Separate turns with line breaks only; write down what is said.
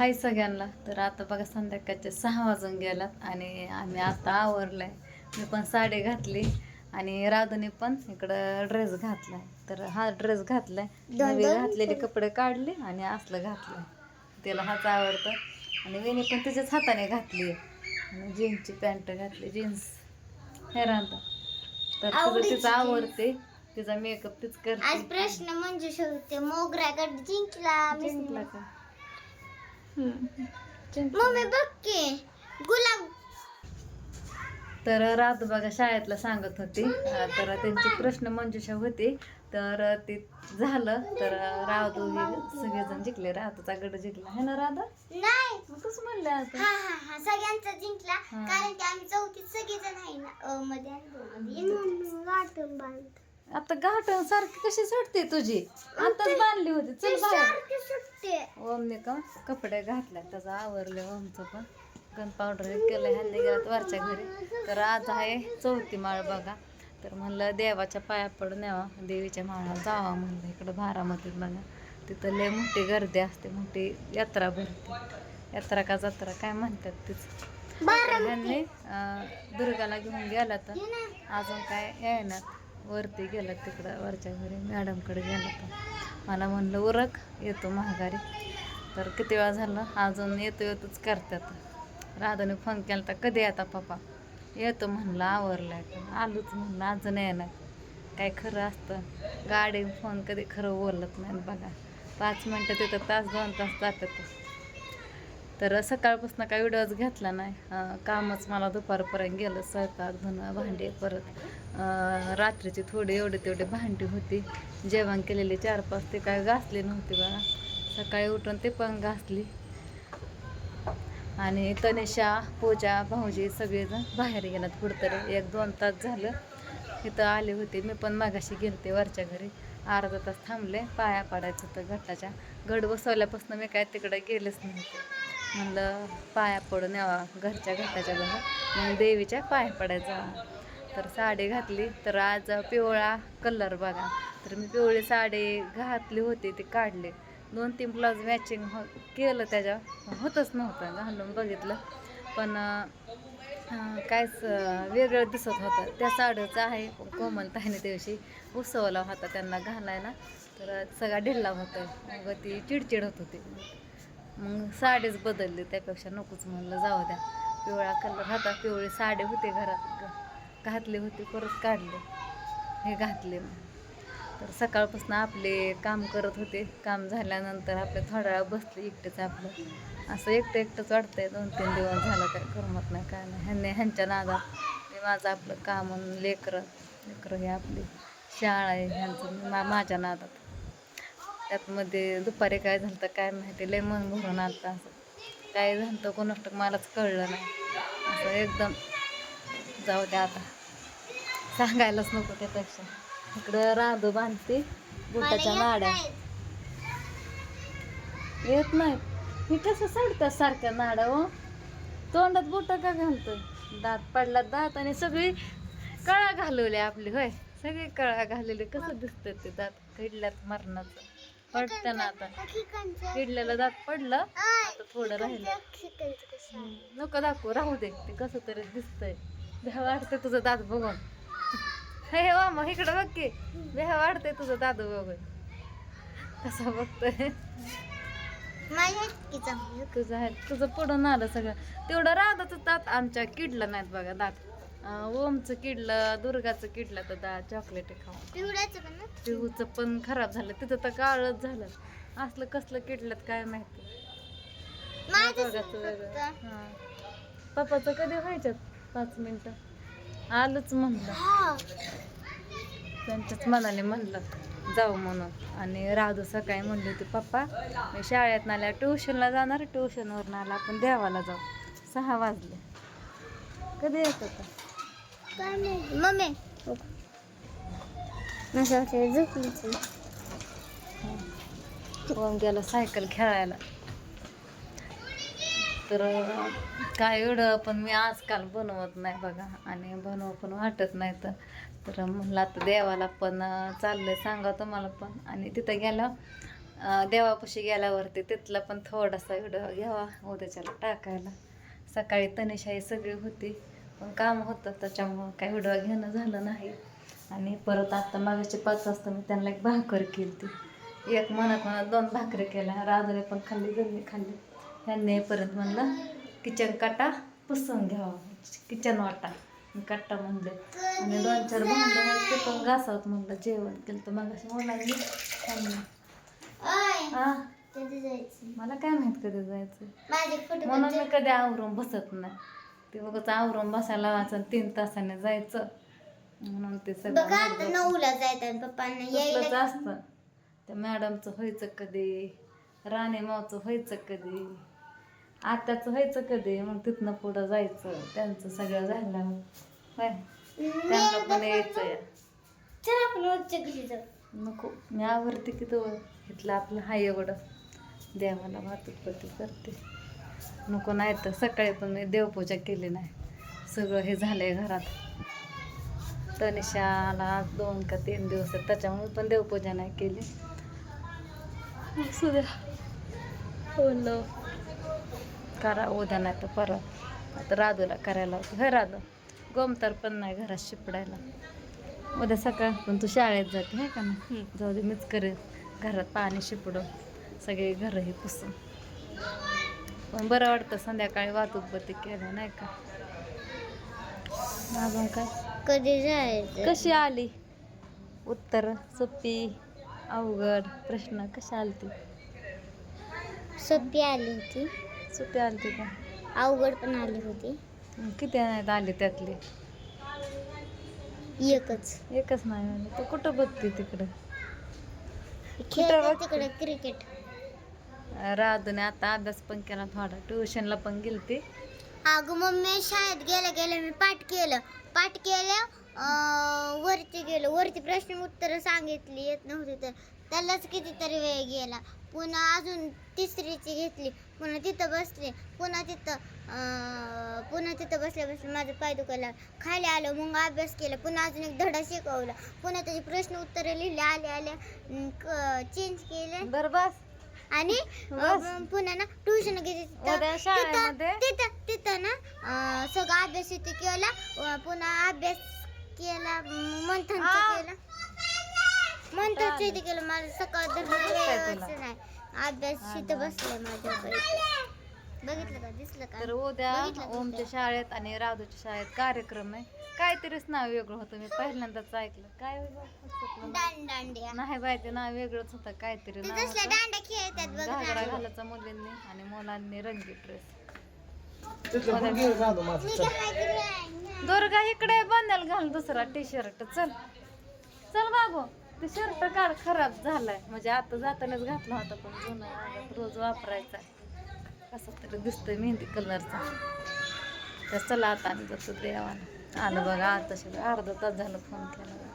हाय सगळ्यांना. तर आता बघा संध्याकाळचे सहा वाजून गेलात आणि आम्ही आता आवरलाय. मी पण साडी घातली आणि राधूने पण इकडं ड्रेस घातलाय. तर हा ड्रेस घातलाय. नवी घातलेले कपडे काढले आणि असलं घातलंय. त्याला हाच आवडतं. आणि वेणी पण तिच्याच हाताने घातली आणि जीन्सची पॅन्ट घातली जीन्स. हे राहतं तर तिचं तिचं आवडते. तिचा मेकअप तीच
आज
करते
प्रश्न म्हणजे जिंकला
जिंकला का?
मम्मी बघ की गुलाब
तर रात बघा शाळेतला सांगत होती. तर त्यांची प्रश्न मंजुषा होती. तर ते झालं. तर राधू हे सगळेजण जिंकले. राधाचा गड जिंकला. है ना राधा
नाही.
तूच म्हणले आता.
हा हा हा. सगळ्यांचा जिंकला. कारण की आम्ही चौथीत सगळेजण आहे ना अ मध्ये आणि ब मध्ये. म्हणून गाठून बांध
आता गाठण सारखी कशी सुटते तुझी? आताच बांधली होती चल बाहेर. ओमने का कपडे घातल्या त्याचं आवरले ओमचं पण. गन पावडर केलं ह्यांनी गेलात वरच्या घरी. तर आज आहे चौथी माळ बघा. तर म्हणलं देवाच्या पाया पडून यावा देवीच्या माळाला जावा म्हणलं. इकडं बारामतीत बघा. तिथं लय मोठी गर्दी असते मोठी यात्रा भरते. यात्रा का जत्रा काय म्हणतात तीच? ह्यांनी दुर्गाला घेऊन गेला तर अजून काय येणार वरती गेला तिकडं वरच्या घरी मॅडमकडे गेला तर मला म्हणलं उरक येतो महागारी. तर किती वेळा झालं अजून येतो येतोच करतात. राधाने फोन केला तर कधी येता पप्पा? येतो म्हणलं आवरलाय का? आलोच म्हणलं अजून येणार. काय खरं असतं गाडी फोन कधी खरं बोलत नाही बघा. पाच मिनटं तिथं तास दोन तास जातात. तर सकाळपासून काय व्हिडिओज घेतला नाही. कामच मला दुपारपर्यंत गेलं स्वयंपाक धुणं भांडे परत. रात्रीची थोडी एवढे तेवढे भांडी होती. जेवण केलेली चार पाच ते काय घासली नव्हती बघा सकाळी उठून ते पण घासली. आणि तनिषा पूजा भाऊजी सगळेजण बाहेर गेलात कुठतरी एक दोन तास झालं. इथं आले होते. मी पण मागाशी गेलते वरच्या घरी. अर्धा तास थांबले. पाया पडायचं होतं घटाच्या घड बसवल्यापासून मी काय तिकडे गेलेच नव्हते. म्हणलं पाया पडून यावा घरच्या घाटाच्या घरा. मग देवीच्या पाया पडायचा तर साडी घातली. तर आज पिवळा कलर बघा. तर मी पिवळी साडी घातली होती ती काढली. दोन तीन ब्लाऊज मॅचिंग हो केलं त्याच्या. होतच नव्हतं घालून बघितलं. पण कायच वेगळं दिसत होतं. त्या साडीचं आहे कोमल ताईने दिवशी उसवला होता त्यांना घालायला. तर सगळा ढिल्ला होता मग ती चिडचिड होत होती. मग साडीच बदलली त्यापेक्षा नकोच म्हणलं जाऊ द्या. पिवळा कलर होता पिवळी साडी होती घरात. ग- घातली होती परत काढली. हे घातले मग. तर सकाळपासून आपले काम करत होते. काम झाल्यानंतर आपले थोडा वेळा बसले एकटेच आपलं. असं एकटं एकटंच वाटतंय. दोन तीन दिवस झालं काय करमत नाही काय नाही. ह्यांनी ह्यांच्या नादात मी माझं आपलं काम आणि लेकरं. लेकरं हे आपली शाळा आहे ह्यांचं मी मा माझ्या नादात. त्यातमध्ये दुपारी काय झालं तर काय माहिती लय मन भरून आलं असं. काय झालं तर मलाच कळलं नाही. असं एकदम जाऊ द्या आता. सांगायलाच नको त्यापेक्षा. इकडं राधू बांधते बुटाच्या नाड्या. येत नाही मी कसं सोडतात सारख्या नाड्या हो? तोंडात बुट का घालतोय? दात पडला दात आणि सगळी कळा घालवल्या आपली होय? सगळी कळा घालवली. कसं दिसतं ते दात? किडल्यात मरणाचं. पडतं ना आता किडलेलं दात पडलं आता थोडं राहिलं. नको दाखवू राहू दे. ते कसं तरी दिसतंय. भ्या वाटते तुझं दात बघून. हे हे मग इकडं बघ की. भ्या वाटते तुझं दात बघून. कसं बघतोय. तुझं आहे तुझं पडून आलं सगळं. तेवढं राधाचं दात आमच्या किडलं नाहीत बघा दात. ओमचं किडलं दुर्गाचं किडलं तर दात चॉकलेट
ना?
पिहूचं पण खराब झालं. तिथं तर काळच झालं. असलं कसलं किडलं काय माहिती. हां. पप्पाचं कधी व्हायच्यात? पाच मिनटं. आलंच म्हणलं. त्यांच्याच मनाने म्हणलं जाऊ म्हणून. आणि राधू सकाळी म्हणली होती पप्पा मी शाळेत आल्या ट्युशनला जाणार ट्युशनवरून आला आपण देवाला जाऊ. सहा वाजले. कधी येत होता?
नाही झोपलीच
ओम गेला सायकल खेळायला तर काय एवढं पण मी आजकाल बनवत नाही बघा. आणि बनव पण वाटत नाही तर. तर म्हणलं आता देवाला पण चाललंय सांगा तुम्हाला पण. आणि तिथं गेलं देवापाशी गेल्यावरती तिथला पण थोडासा व्हिडिओ घ्यावा उद्याच्याला टाकायला. सकाळी तनिषाही सगळी होती. पण काम होतं त्याच्यामुळं काही व्हिडिओ घेणं झालं नाही. आणि परत आता मागाचे पाच वाजता मी त्यांना एक भाकर केली ती एक म्हणत म्हणत दोन भाकरी केल्या. राधुने पण खाल्ली गल्ली खाल्ली. ह्यांनी परत म्हणलं किचन काटा पुसून घ्यावा. किचन वाटा. मी काटा म्हणले. आणि दोन चार भांडे ते पण घासावत म्हणलं. जेवण केलं तर मग मुलांनी हा
कधी जायचं?
मला काय माहीत कधी जायचं? म्हणून मी कधी आवरून बसत नाही. ते बघच आवरून बसायला आणि तीन तासाने जायचं. म्हणून ते
बघा आता
सगळं
नऊला जायचं पप्पांना
तसलंच
यायला
असतं. त्या मॅडमचं व्हायचं कधी? राणे मावचं व्हायचं कधी? आत्याचं व्हायचं कधी? मग तिथनं पुढं जायचं. त्यांचं सगळं झालं. होय? त्यांना पण यायचं या
चल आपण रोजच्या घरी जाऊ.
नको. मी आवडते की तो. इथलं आपलं हाय एवढं. देवाला वाहतूकपती करते. नको नाही तर सकाळी पण मी देवपूजा केली नाही. सगळं हे झालंय घरात. तनिषाला आज दोन का तीन दिवस आहेत. त्याच्यामुळे पण देवपूजा नाही केली. असू द्या बोललो करा उद्या नाही तर परत आता राधूला करायला होती होय राधू? गोमतर पण नाही घरात शिपडायला. उद्या सकाळ पण तू शाळेत जाते हे का ना जाऊ दे मीच करेन. घरात पाणी शिपडून सगळे घरं हे पुसून. पण बरं वाटतं संध्याकाळी वाहतूक बत्ती केलं नाही का? अजून काय?
कधी जायचं?
कशी आली? उत्तर सोपी अवघड प्रश्न कशी आली ती?
सोपी आली होती.
सोपी आली ती का?
अवघड पण आली होती.
किती नाहीत आली त्यातली?
एकच.
एकच नाही आली तू कुठं बघते तिकडं?
खेळतात
बघते?
तिकडे क्रिकेट.
राधूने आता अभ्यास पण केला थोडा. ट्युशनला पण गेलती.
अगं मम्मी शाळेत गेलं गेलं मी पाठ केलं. पाठ केलं अं, वरती गेलो. वरती प्रश्न उत्तर सांगितली येत नव्हती तर त्यालाच कितीतरी वेळ गेला. पुन्हा अजून तिसरीची घेतली. पुन्हा तिथं बसले. पुन्हा तिथं अं, पुन्हा तिथं बसल्या बसल्या माझं पाय दुखायला खाली आलो मग अभ्यास केला. पुन्हा अजून एक धडा शिकवला. पुन्हा त्याचे प्रश्न उत्तरं लिहिले. आले आले चेंज केले.
बरं बस.
आणि. अं, पुन्हा ना ट्युशन तिथं-? तिथं तिथं ना सगळा अभ्यास इथे केला पुन्हा अभ्यास केला मंथनचं
आ.
केलं
चालेल.
इथे केलं मला सकाळ? नाही अभ्यास
हा ना.
बसलाय माझ्याकडे बघितलं का दिसलं का?
तर उद्या
बघितलं का
ओमच्या
उद्या?
शाळेत आणि राधूच्या शाळेत कार्यक्रम आहे. काहीतरीच नाव वेगळं होतं मी पहिल्यांदाच ऐकलं. काय होय बा,
दांड्या.
नाही बाय ते नाव वेगळंच होतं काहीतरी नाव
तसल्या
होतं.
दांड्या खेळतात बघ
घागरा
ना.
घालायचा मुलींनी आणि मुलांनी रंगी ड्रेस
मी?
दुर्गा इकडे बांधायला घाल दुसरा टी शर्ट चल. चल बाबू ते शर्ट काढ खराब झालाय. म्हणजे आता जातानाच घातला होता पण जुना आहे, रोज वापरायचा कसं तरी दिसतोय मेहंदी कलरचा. तर चला आता आम्ही जातो देवाला. आलं बघा आता अर्धा तास झालं फोन केला.